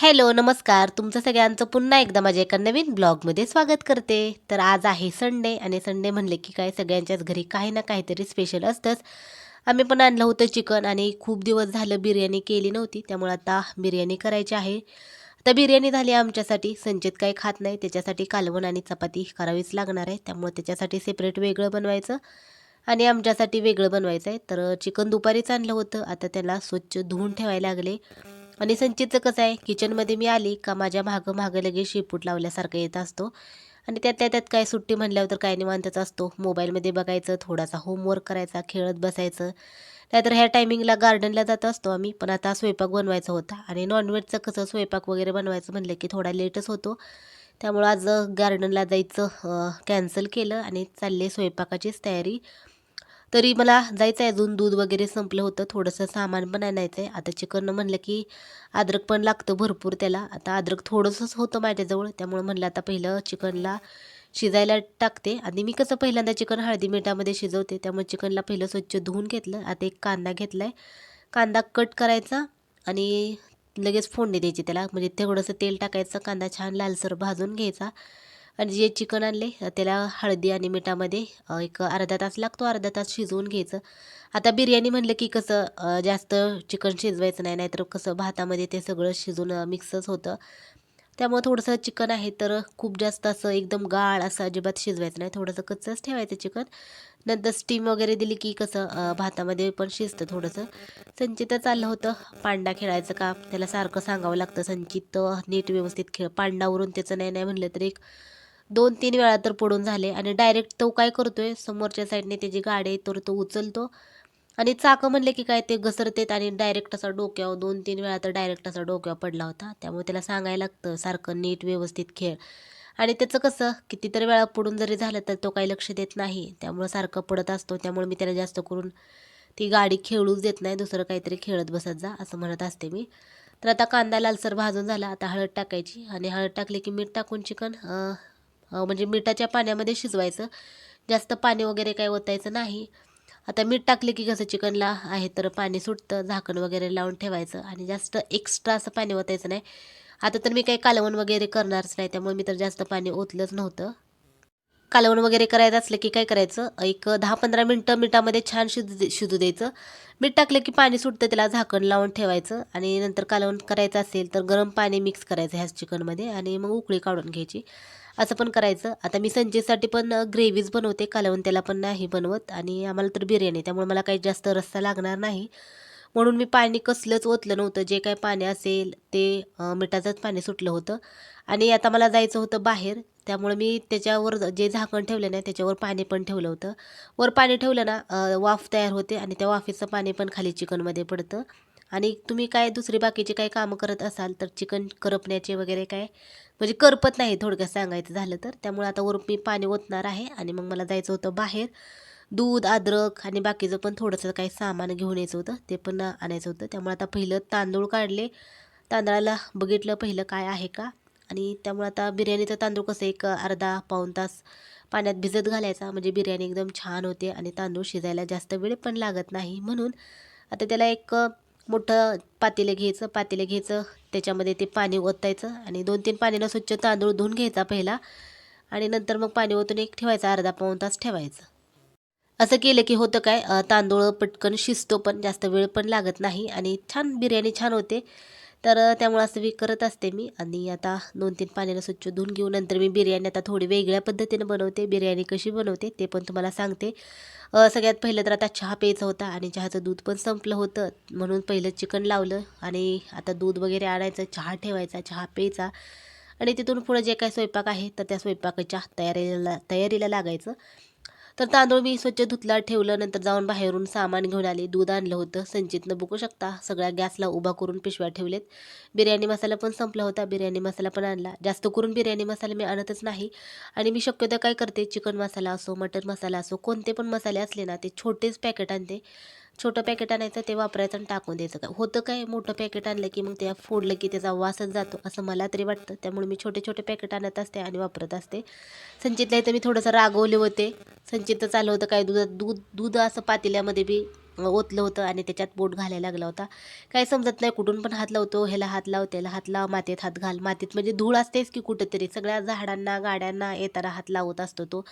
Hello नमस्कार. तुमचं सगळ्यांचं पुन्हा एकदा माझ्या एका नवीन ब्लॉगमध्ये स्वागत करते. तर आज आहे संडे आणि संडे म्हणले की काय सगळ्यांच्याच घरी काही ना काहीतरी स्पेशल असतंच. आम्ही पण आणलं होतं चिकन आणि खूप दिवस झालं बिर्याणी केली नव्हती त्यामुळे आता बिर्याणी करायची आहे. आता बिर्याणी झाली आमच्यासाठी संचित काही खात नाही त्याच्यासाठी कालवण आणि चपाती करावीच लागणार आहे त्यामुळे त्याच्यासाठी सेपरेट वेगळं बनवायचं आणि आमच्यासाठी वेगळं बनवायचं आहे तर चिकन दुपारीच आणलं होतं आता त्याला स्वच्छ धुवून ठेवायला लागले. आणि संचितचं कसं आहे किचनमध्ये मी आली का माझ्या मागं मागं लगेच शेपूट लावल्यासारखं येत असतो. आणि त्यातल्या त्यात काय सुट्टी म्हणल्यावर तर काय निवांतच असतो. मोबाईलमध्ये बघायचं थोडासा होमवर्क करायचा खेळत बसायचं. नाहीतर ह्या टायमिंगला गार्डनला जात असतो आम्ही पण आता स्वयंपाक बनवायचा होता. आणि नॉनव्हेजचं कसं स्वयंपाक वगैरे बनवायचं म्हणलं की थोडा लेटच होतो. त्यामुळं आज गार्डनला जायचं कॅन्सल केलं आणि चालले स्वयंपाकाचीच तयारी. तरी मला जायचं आहे अजून दूध वगैरे संपलं होतं थोडंसं सामान पण आणायचं आहे आता चिकन म्हणलं की अद्रक पण लागतं भरपूर त्याला. आता अद्रक थोडंसंच होतं माझ्याजवळ त्यामुळे म्हणलं आता पहिलं चिकनला शिजायला टाकते. आणि मी कसं पहिल्यांदा चिकन हळदी मिठामध्ये शिजवते त्यामुळे चिकनला पहिलं स्वच्छ धुवून घेतलं. आता एक कांदा घेतला आहे कांदा कट करायचा आणि लगेच फोडणी द्यायची त्याला. म्हणजे तेवढंसं तेल टाकायचं कांदा छान लालसर भाजून घ्यायचा. आणि जे चिकन आणले त्याला हळदी आणि मिठामध्ये एक अर्धा तास लागतो अर्धा तास शिजवून घ्यायचं. आता बिर्याणी म्हणलं की कसं जास्त चिकन शिजवायचं नाही नाहीतर कसं भातामध्ये ते सगळं शिजून मिक्सच होतं. त्यामुळं थोडंसं चिकन आहे तर खूप जास्त असं एकदम गाळ असं अजिबात शिजवायचं नाही. थोडंसं कच्चंच ठेवायचं चिकन. नंतर स्टीम वगैरे दिली की कसं भातामध्ये पण शिजतं थोडंसं. संचित चाललं होतं पांडा खेळायचं का? त्याला सारखं सांगावं लागतं संचित नीट व्यवस्थित खेळ. पांडावरून त्याचं नाही नाही म्हणलं तर एक दोन तीन वेळा तर पडून झाले आणि डायरेक्ट तो काय करतोय समोरच्या साईडने त्याची गाडी आहे तर तो उचलतो. आणि चाकं म्हणले की काय ते घसरतेत आणि डायरेक्ट असा डोक्यावर दोन तीन वेळा तर डायरेक्ट असा डोक्यावर पडला होता. त्यामुळे त्याला सांगायला लागतं सारखं नीट व्यवस्थित खेळ. आणि त्याचं कसं कितीतरी वेळा पडून जरी झालं तर तो काही लक्ष देत नाही. त्यामुळं सारखं पडत असतो. त्यामुळे मी त्याला जास्त करून ती गाडी खेळूच देत नाही. दुसरं काहीतरी खेळत बसत जा असं म्हणत असते मी. तर आता कांदा लालसर भाजून झाला. आता हळद टाकायची आणि हळद टाकली की मीठ टाकून चिकन. म्हणजे मिठाच्या पाण्यामध्ये शिजवायचं. जास्त पाणी वगैरे काही ओतायचं नाही. आता मीठ टाकले की कसं चिकनला आहे तर पाणी सुटतं झाकण वगैरे लावून ठेवायचं आणि जास्त एक्स्ट्रा असं पाणी ओतायचं नाही. आता तर मी काही कालवण वगैरे करणारच नाही त्यामुळे मी तर जास्त पाणी ओतलंच नव्हतं. कालवण वगैरे करायचं असलं की काय करायचं? एक दहा पंधरा मिनटं मिठामध्ये छान शिजू दे शिजू द्यायचं. मीठ टाकलं की पाणी सुटतं त्याला झाकण लावून ठेवायचं आणि नंतर कालवण करायचं असेल तर गरम पाणी मिक्स करायचं ह्याच चिकनमध्ये आणि मग उकळी काढून घ्यायची. असं पण करायचं. आता मी संजेसाठी पण ग्रेव्हीज बनवते. कालवण त्याला पण नाही बनवत आणि आम्हाला तर बिर्याणी त्यामुळे मला काही जास्त रस्सा लागणार नाही. म्हणून मी पाणी कसलंच ओतलं नव्हतं. जे काय पाणी असेल ते मिठाचंच पाणी सुटलं होतं. आणि आता मला जायचं होतं बाहेर. त्यामुळे मी त्याच्यावर जे झाकण ठेवलं ना त्याच्यावर पाणी पण ठेवलं होतं. वर पाणी ठेवलं ना वाफ तयार होते आणि त्या वाफेचं पाणी पण खाली चिकनमध्ये पडतं. आणि तुम्ही काय दुसरी बाकीचे काही कामं करत असाल तर चिकन करपण्याचे वगैरे काय? म्हणजे करपत नाही थोडक्यात सांगायचं झालं तर. त्यामुळे आता वर मी पाणी ओतणार आहे आणि मग मला जायचं होतं बाहेर. दूध अद्रक आणि बाकीचं पण थोडंसं काही सामान घेऊन यायचं होतं. ते पण आणायचं होतं. त्यामुळे आता पहिलं तांदूळ काढले. तांदळाला बघितलं पहिलं काय आहे का? आणि त्यामुळे आता बिर्याणीचं तांदूळ कसं एक अर्धा पाऊण तास पाण्यात भिजत घालायचा. म्हणजे बिर्याणी एकदम छान होते आणि तांदूळ शिजायला जास्त वेळ पण लागत नाही म्हणून. आता त्याला एक मोठं पातेलं घ्यायचं पातेलं घ्यायचं त्याच्यामध्ये ते पाणी ओतायचं आणि दोन तीन पाण्यानं स्वच्छ तांदूळ धुवून घ्यायचा पहिला आणि नंतर मग पाणी ओतून एक ठेवायचा अर्धा पाऊण तास ठेवायचं. असं केलं की होतं काय? तांदूळ पटकन शिजतो पण जास्त वेळ पण लागत नाही आणि छान बिर्याणी छान होते. तर त्यामुळं त्यामुळे असं मी करत असते मी. आणि आता दोन तीन पाण्यानं स्वच्छ धुवून घेऊन नंतर मी बिर्याणी आता थोडी वेगळ्या पद्धतीनं बनवते. बिर्याणी कशी बनवते ते पण तुम्हाला सांगते. सगळ्यात पहिलं तर आता चहा प्यायचा होता आणि चहाचं दूध पण संपलं होतं. म्हणून पहिलं चिकन लावलं आणि आता दूध वगैरे आणायचं चहा ठेवायचा चहा प्यायचा. आणि तिथून पुढं जे काही स्वयंपाक आहे तर त्या स्वयंपाकाच्या तयारीला तयारीला लागायचं. तर तांदूळ मी स्वच्छ धुतला ठेवलं नंतर जाऊन बाहेरून सामान घेऊन आले दूध आणलं होतं. संचितनं बघू शकता सगळ्या गॅसला उभा करून पिशव्या ठेवलेत. बिर्याणी मसाला पण संपला होता बिर्याणी मसाला पण आणला. जास्त करून बिर्याणी मसाला मी आणतच नाही आणि मी शक्यतो काय करते चिकन मसाला असो मटन मसाला असो कोणते पण मसाले असले ना ते छोटेच पॅकेट आणते. छोटं पॅकेट आणायचं ते वापरायचं आणि टाकून द्यायचं. काय होतं काय मोठं पॅकेट आणलं की मग ते फोडलं की त्याचा वासच जातो असं मला तरी वाटतं. त्यामुळे मी छोटे छोटे पॅकेट आणत असते आणि वापरत असते. संचितला इथं मी थोडंसं रागवले होते. संचितचं चालू होतं काय दुधात दूध दूध असं पातेल्यामध्ये बी ओतलं होतं आणि त्याच्यात बोट घालायला लागला होता. काय समजत नाही कुठून पण हात लावतो ह्याला हात लाव त्याला हात लाव मातीत हात घाल. मातीत म्हणजे धूळ असतेच की कुठंतरी. सगळ्या झाडांना गाड्यांना येताना हात लावत असतो तो.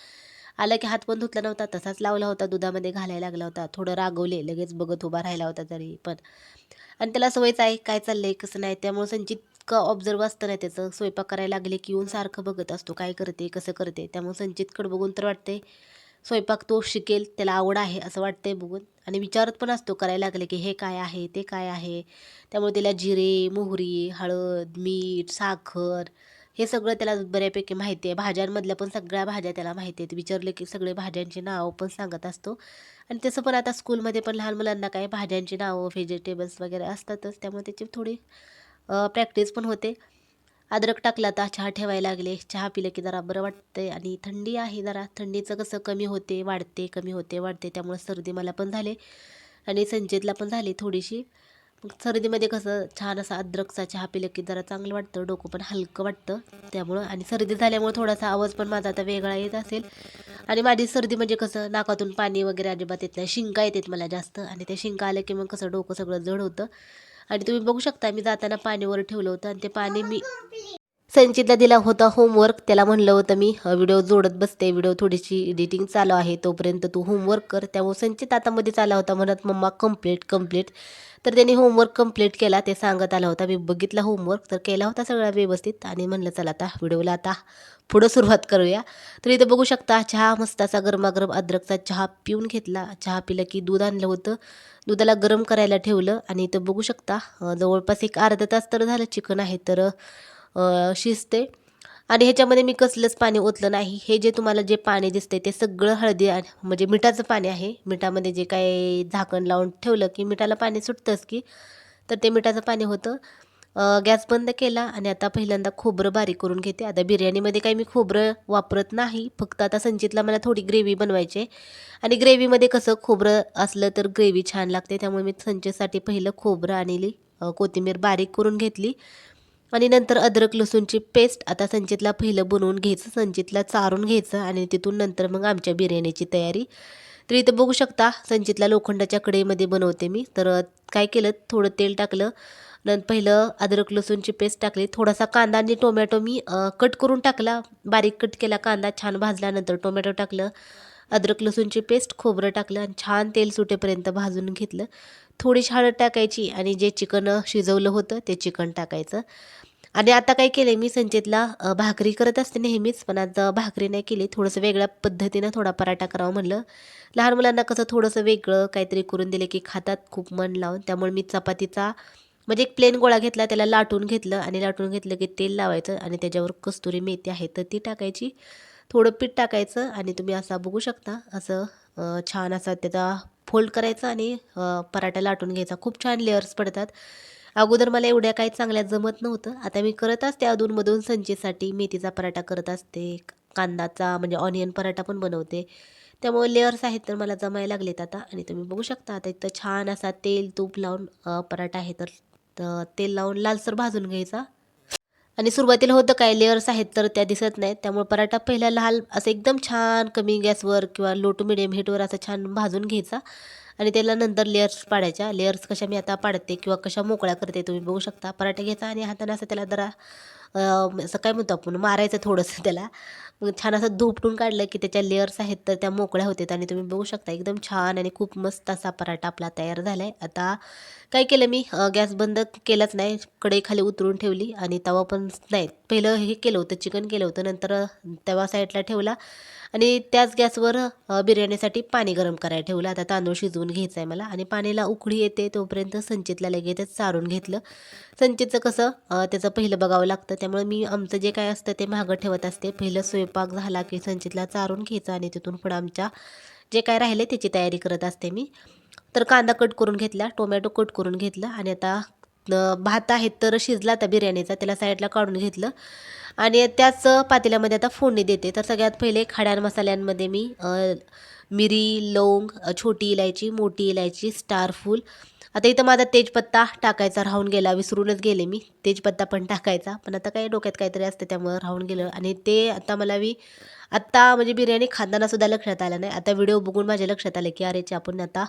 आलं की हात पण धुतला नव्हता तसाच लावला होता दुधामध्ये घालायला लागला होता. थोडं रागवले लगेच बघत उभा राहिला होता तरी पण. आणि त्याला सवयच आहे काय चाललंय कसं नाही त्यामुळे संचित इतकं ऑब्झर्व असतं नाही त्याचं. स्वयंपाक करायला लागले की येऊन सारखं बघत असतो काय करते कसं करते. त्यामुळे संचितकडे बघून तर वाटते स्वयंपाक तो शिकेल त्याला आवड आहे असं वाटतंय बघून. आणि विचारत पण असतो करायला लागले की हे काय आहे ते काय आहे. त्यामुळे त्याला जिरे मोहरी हळद मीठ साखर हे सगळं त्याला बऱ्यापैकी माहिती आहे. भाज्यांमधल्या पण सगळ्या भाज्या त्याला माहिती आहेत. विचारले की सगळे भाज्यांची नावं पण सांगत असतो. आणि तसं पण आता स्कूलमध्ये पण लहान मुलांना काय भाज्यांची नावं व्हेजिटेबल्स वगैरे असतातच. त्यामुळे त्याची थोडी प्रॅक्टिस पण होते. अद्रक टाकला तर चहा ठेवायला लागले. चहा पिलं की जरा बरं वाटतंय. आणि थंडी आहे जरा. थंडीचं कसं कमी होते वाढते कमी होते वाढते. त्यामुळे सर्दी मला पण झाले. आणि संचितला पण झाली थोडीशी. सर्दीमध्ये कसं छान असा अद्रकचा चहा पिलं की जरा चांगलं वाटतं डोकं पण हलकं वाटतं. त्यामुळं आणि सर्दी झाल्यामुळे थोडासा आवाज पण माझा आता वेगळा येत असेल. आणि माझी सर्दी म्हणजे कसं नाकातून पाणी वगैरे अजिबात येत नाही शिंका येतात मला जास्त. आणि त्या शिंका आल्या की मग कसं डोकं सगळं जड होतं. आणि तुम्ही बघू शकता मी जाताना पाणीवर ठेवलं होतं आणि ते पाणी मी संचितला दिला होता होमवर्क त्याला म्हणलं होतं मी व्हिडिओ जोडत बसते व्हिडिओ थोडीशी एडिटिंग चालू आहे तोपर्यंत तू होमवर्क कर. त्यामुळे संचित आता मध्ये होता म्हणत मम्मा कंप्लीट कंप्लीट तर त्यांनी होमवर्क कंप्लीट केला. ते सांगत आला होता मी बघितला होमवर्क तर केला होता सगळा व्यवस्थित आणि म्हणलं चला आता व्हिडिओला आता पुढं सुरुवात करूया. तर इथं बघू शकता चहा मस्त असा गरमागरम अद्रकचा चहा पिऊन घेतला. चहा पिला की दूध आणलं होतं. दुधाला गरम करायला ठेवलं आणि इथं बघू शकता जवळपास एक अर्धा तास तर झालं चिकन आहे तर शिजते. आणि ह्याच्यामध्ये मी कसलंच पाणी ओतलं नाही. हे जे तुम्हाला जे पाणी दिसते ते सगळं हळदी म्हणजे मिठाचं पाणी आहे. मिठामध्ये जे काय झाकण लावून ठेवलं की मिठाला पाणी सुटतंच की तर ते मिठाचं पाणी होतं. गॅस बंद केला आणि आता पहिल्यांदा खोबरं बारीक करून घेते. आता बिर्याणीमध्ये काही मी खोबरं वापरत नाही. फक्त आता संचितला मला थोडी ग्रेव्ही बनवायची आहे. आणि ग्रेव्हीमध्ये कसं खोबरं असलं तर ग्रेव्ही छान लागते. त्यामुळे मी संचितसाठी पहिलं खोबरं आणली कोथिंबीर बारीक करून घेतली. आणि नंतर अद्रक लसूणची पेस्ट आता संचितला पहिलं बनवून घ्यायचं संचितला चारून घ्यायचं आणि तिथून नंतर मग आमच्या बिर्याणीची तयारी. तर इथं बघू शकता संचितला लोखंडाच्या कढईमध्ये बनवते मी. तर काय केलं थोडं तेल टाकलं नंतर पहिलं अद्रक लसूणची पेस्ट टाकली. थोडासा कांदा आणि टोमॅटो मी कट करून टाकला. बारीक कट केला कांदा छान भाजल्यानंतर टोमॅटो टाकलं. अद्रक लसूणची पेस्ट खोबरं टाकलं आणि छान तेल सुटेपर्यंत भाजून घेतलं. थोडीशी हळद टाकायची आणि जे चिकन शिजवलं होतं ते चिकन टाकायचं. आणि आता काय केलं मी संचितला भाकरी करत असते नेहमीच पण आज भाकरी नाही केली थोडंसं वेगळ्या पद्धतीनं थोडा पराठा करावा म्हणलं. लहान मुलांना कसं थोडंसं वेगळं काहीतरी करून दिले की खातात खूप मन लावून. त्यामुळे मी चपातीचा म्हणजे एक प्लेन गोळा घेतला त्याला लाटून घेतलं आणि लाटून घेतलं की तेल लावायचं आणि त्याच्यावर कस्तुरी मेथी आहे तर ती टाकायची. थोडं पीठ टाकायचं आणि तुम्ही असा बघू शकता असं छान असा त्याचा फोल्ड करायचा आणि पराठा लाटून घ्यायचा. खूप छान लेअर्स पडतात. अगोदर मला एवढ्या काही चांगल्या जमत नव्हतं. आता मी करत असते अधूनमधून संचेसाठी. मेथीचा पराठा करत असते. कांदाचा म्हणजे ऑनियन पराठा पण बनवते. त्यामुळे लेअर्स आहेत तर मला जमायला लागलेत आता. आणि तुम्ही बघू शकता आता इथं छान असा तेल तूप लावून पराठा आहे तर तेल लावून लालसर भाजून घ्यायचा. आणि सुरुवातीला होतं काय लेअर्स आहेत तर त्या दिसत नाहीत. त्यामुळे पराठा पहिला लहान असं एकदम छान कमी गॅसवर किंवा लो टू मिडियम हीटवर असं छान भाजून घ्यायचा. आणि त्याला नंतर लेअर्स पाडायच्या. लेअर्स कशा मी आता पाडते किंवा कशा मोकळ्या करते तुम्ही बघू शकता. पराठा घ्यायचा आणि हाताने असं त्याला जरा असं काय म्हणतो आपण मारायचं थोडंसं त्याला. मग छान असं धुपटून काढलं की त्याच्या लेअर्स आहेत तर त्या मोकळ्या होतात आणि तुम्ही बघू शकता एकदम छान आणि खूप मस्त असा पराठा आपला तयार झाला आहे आता काय केलं मी? गॅस बंद केलाच नाही कढई खाली उतरून ठेवली आणि तवा पण नाही. पहिलं हे केलं होतं चिकन केलं होतं नंतर तवा साईडला ठेवला आणि त्याच गॅसवर बिर्याणीसाठी पाणी गरम करायला ठेवलं. आता तांदूळ शिजवून घ्यायचा आहे मला आणि पाणीला उकळी येते तोपर्यंत संचितला लगेचच चारून घेतलं. संचेचं कसं त्याचं पहिलं बघावं लागतं. त्यामुळे मी आमचं जे काय असतं ते मागं ठेवत असते. पहिलं स्वयंपाक झाला की संचितला चारून घ्यायचं आणि तिथून पुढं आमच्या जे काय राहिले त्याची तयारी करत असते मी. तर कांदा कट करून घेतला टोमॅटो कट करून घेतलं आणि आता भात आहे तर शिजला आता बिर्याणीचा त्याला साईडला काढून घेतलं. आणि त्याच पातेल्यामध्ये आता फोडणी देते. तर सगळ्यात पहिले खड्या मसाल्यांमध्ये मी मिरी लवंग छोटी इलायची मोठी इलायची स्टारफूल आता इथं माझा तेजपत्ता टाकायचा राहून गेला. विसरूनच गेले मी. तेजपत्ता पण टाकायचा. पण आता काही डोक्यात काहीतरी असतं त्यामुळं राहून गेलं. आणि ते आता मला मी आत्ता म्हणजे बिर्याणी खाताना सुद्धा लक्षात आलं नाही. आता व्हिडिओ बघून माझ्या लक्षात आलं की अरे आपण आता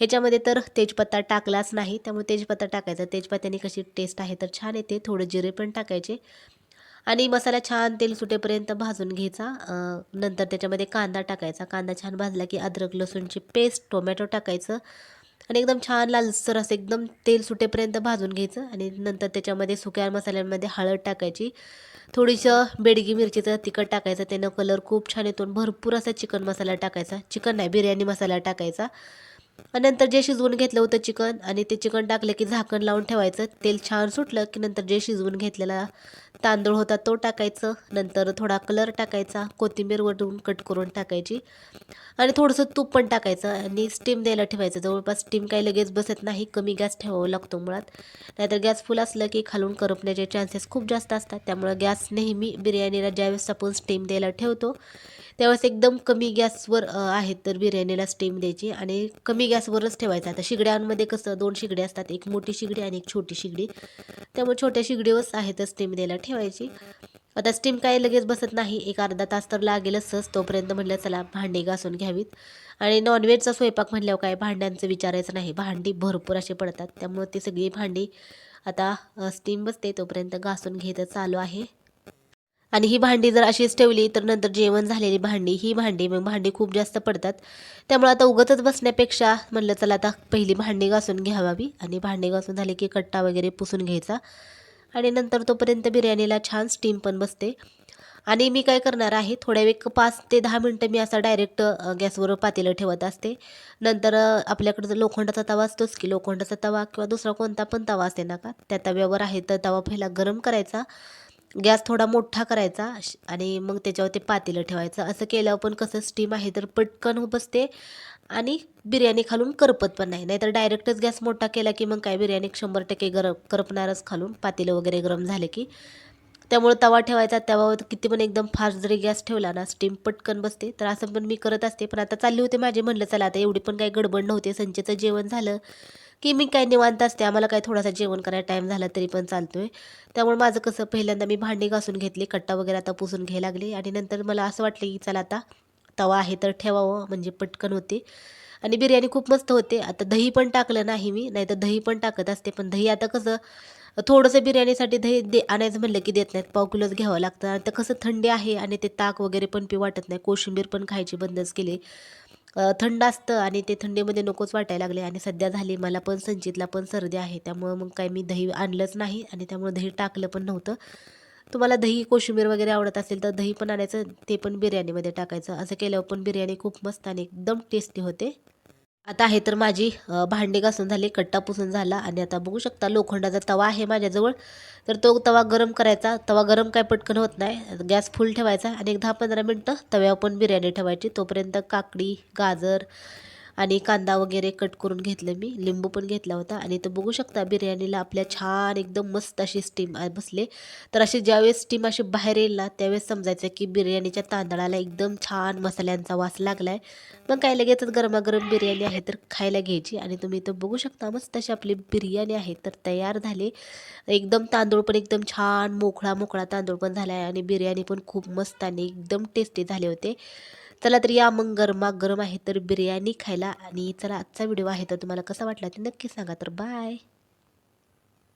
ह्याच्यामध्ये तर तेजपत्ता टाकलाच नाही. त्यामुळे तेजपत्ता टाकायचा. तेजपत्त्याने कशी टेस्ट आहे तर छान येते. थोडं जिरे पण टाकायचे. आणि मसाला छान तेल सुटेपर्यंत भाजून घ्यायचा. नंतर त्याच्यामध्ये कांदा टाकायचा. कांदा छान भाजला की अद्रक लसूणची पेस्ट टोमॅटो टाकायचं. आणि एकदम छान लालसर असं एकदम तेल सुटेपर्यंत भाजून घ्यायचं आणि नंतर त्याच्यामध्ये सुक्या मसाल्यांमध्ये हळद टाकायची. थोडीसं बेडगी मिरचीचं तिखट टाकायचं. त्यानं कलर खूप छान येतो. आणि भरपूर असा चिकन मसाला टाकायचा. चिकन नाही बिर्याणी मसाला टाकायचा. नंतर जे शिजवून घेतलं होतं चिकन आणि ते चिकन टाकलं की झाकण लावून ठेवायचं. तेल छान सुटलं की नंतर जे शिजवून घेतलेला तांदूळ होता तो टाकायचं. नंतर थोडा कलर टाकायचा कोथिंबीर वटून कट करून टाकायची. आणि थोडंसं तूप पण टाकायचं आणि स्टीम द्यायला ठेवायचं. जवळपास स्टीम काही लगेच बसत नाही कमी गॅस ठेवावा लागतो मुळात. नाहीतर गॅस फुल असलं की खालून करपण्याचे चान्सेस खूप जास्त असतात. त्यामुळं गॅस नेहमी बिर्याणीला ज्यावेळेस आपण स्टीम द्यायला ठेवतो त्यावेळेस एकदम कमी गॅसवर आहेत तर बिर्याणीला स्टीम द्यायची आणि कमी गॅसवरच ठेवायचं. आता शिगड्यांमध्ये कसं दोन शिगडी असतात एक मोठी शिगडी आणि एक छोटी शिगडी. त्यामुळे छोट्या शिगडीवरच आहे तर स्टीम द्यायला ठेवायची. आता स्टीम काही लगेच बसत नाही एक अर्धा तास तर लागेलच तोपर्यंत म्हटलं चला भांडी घासून घ्यावीत. आणि नॉनव्हेजचा स्वयंपाक म्हटल्यावर काय भांड्यांचं विचारायचं नाही. भांडी भरपूर असे पडतात त्यामुळे ती सगळी भांडी आता स्टीम बसते. तोपर्यंत घासून घेत चालू आहे. आणि ही भांडी जर अशीच ठेवली तर नंतर जेवण झालेली भांडी ही भांडी मग भांडी खूप जास्त पडतात. त्यामुळे आता उगतच बसण्यापेक्षा म्हणलं चला आता पहिली भांडी घासून घ्यावावी आणि भांडी घासून झाली की कट्टा वगैरे पुसून घ्यायचा. आणि नंतर तोपर्यंत बिर्याणीला छान स्टीम पण बसते. आणि मी काय करणार आहे थोड्या वेळ पाच ते दहा मिनटं मी असा डायरेक्ट गॅसवर पातेलं ठेवत असते. नंतर आपल्याकडं आपल्याकडे जर लोखंडाचा तवा असतोच की लोखंडाचा तवा किंवा दुसरा कोणता पण तवा असते ना का त्या तव्यावर आहे तर तवा पहिला गरम करायचा. गॅस थोडा मोठा करायचा श- आणि मग त्याच्यावर ते पातेलं ठेवायचं. असं केल्यावर पण कसं स्टीम आहे तर पटकन बसते आणि बिर्याणी खालून करपत पण नाही. नाहीतर डायरेक्टच गॅस मोठा केला की मग काय बिर्याणी शंभर टक्के गरम करपणारच खालून. पातेलं वगैरे गरम झाले की. त्यामुळे तवा ठेवायचा. तवावर किती पण एकदम फास्ट जरी गॅस ठेवला ना स्टीम पटकन बसते. तर असं पण मी करत असते. पण आता चालली होते माझे. म्हणलं चला आता एवढी पण काही गडबड नव्हते. संचेचं जेवण झालं. की मी काय निवांत असते. आम्हाला काय थोडासा जेवण करायला टाईम झाला तरी पण चालतो आहे त्यामुळे माझं कसं पहिल्यांदा मी भांडी घासून घेतली कट्टा वगैरे आता पुसून घ्यायला लागले. आणि नंतर मला असं वाटलं की चला आता तवा आहे तर ठेवावं म्हणजे पटकन होते. आणि बिर्याणी खूप मस्त होते. आता दही पण टाकलं नाही मी नाही तर दही पण टाकत असते. पण दही आता कसं थोडंसं बिर्याणीसाठी दही दे आणायचं म्हणलं की देत नाहीत. पाव किलोच घ्यावं लागतं. आता कसं थंडी आहे आणि ते ताक वगैरे पण पी वाटत नाही. कोशिंबीर पण खायची बंदच केली. थंड असतं आणि ते थंडीमध्ये नकोच वाटायला लागले. आणि सध्या झाली मला पण संचितला पण सर्दी आहे. त्यामुळं मग काय मी दही आणलंच नाही आणि त्यामुळं दही टाकलं पण नव्हतं. तुम्हाला दही कोशिंबीर वगैरे आवडत असेल तर दही पण आणायचं ते पण बिर्याणीमध्ये टाकायचं. असं केल्यावर पण बिर्याणी खूप मस्त आणि एकदम टेस्टी होते. आता आहे तर माझी भांडी घासून झाली कट्टा पुसून झाला आणि आता बघू शकता लोखंडाचा तवा आहे माझ्याजवळ. तर तो तवा गरम करायचा. तवा गरम काय पटकन होत नाही. गॅस फुल ठेवायचा आणि एक दहा पंधरा मिनटं तव्यावर पण बिर्याणी ठेवायची. तोपर्यंत काकडी गाजर आणि कांदा वगैरे कट करून घेतलं मी. लिंबू पण घेतला होता. आणि तो बघू शकता बिर्याणीला आपल्या छान एकदम मस्त अशी स्टीम बसले. तर अशी ज्यावेळेस स्टीम अशी बाहेर येईल ना त्यावेळेस समजायचं की बिर्याणीच्या तांदळाला एकदम छान मसाल्यांचा वास लागलाय. मग काय लगेचच गरमागरम बिर्याणी आहे तर खायला घ्यायची. आणि तुम्ही तर बघू शकता मस्त अशी आपली बिर्याणी आहे. तर तयार झाली. एकदम तांदूळ पण एकदम छान मोकळा मोकळा तांदूळ पण झाला आहे आणि बिर्याणी पण खूप मस्त आणि एकदम टेस्टी झाले होते. चला तर या मग गरमा गरम आहे तर बिर्याणी खायला आणि चला आजचा व्हिडिओ आहे. तर तुम्हाला कसा वाटला ते नक्की सांगा. तर बाय